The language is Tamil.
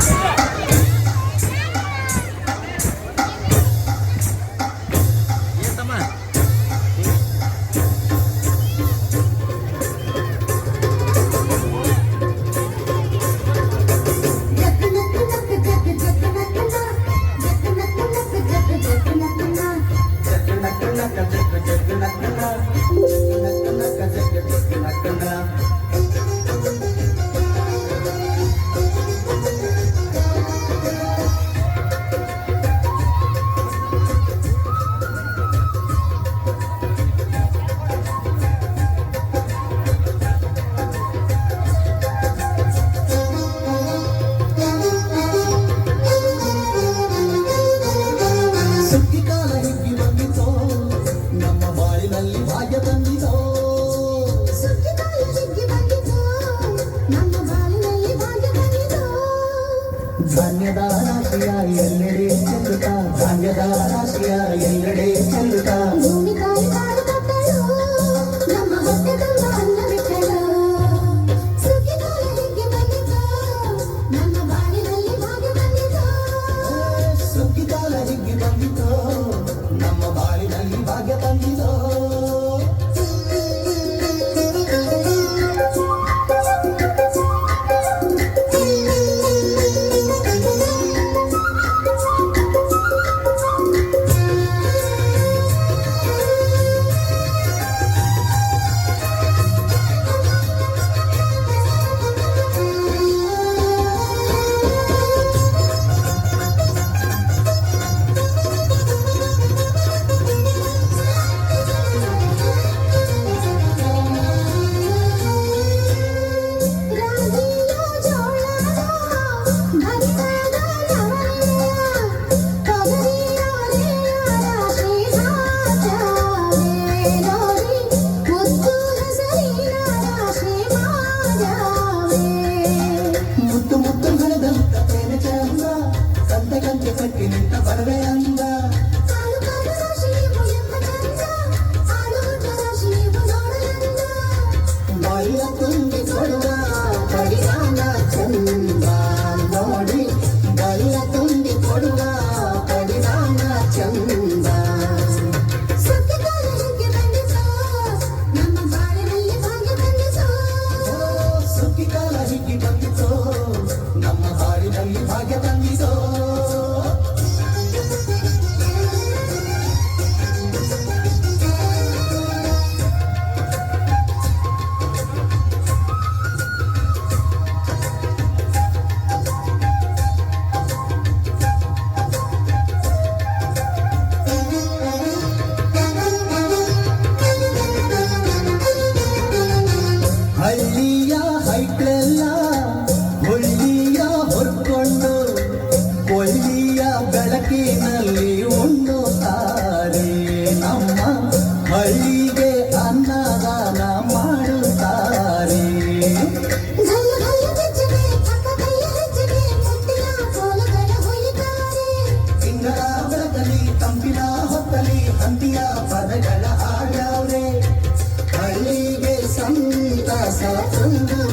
Yes. ಧನ್ಯದ ರಾಶಿಯ ಎಲ್ಲೆಡೆ ಚಂದ್ರ ಧನ್ಯದ ರಾಶಿಯ ಎಲ್ಲೆಡೆ ಹೊಸ ಒಂದು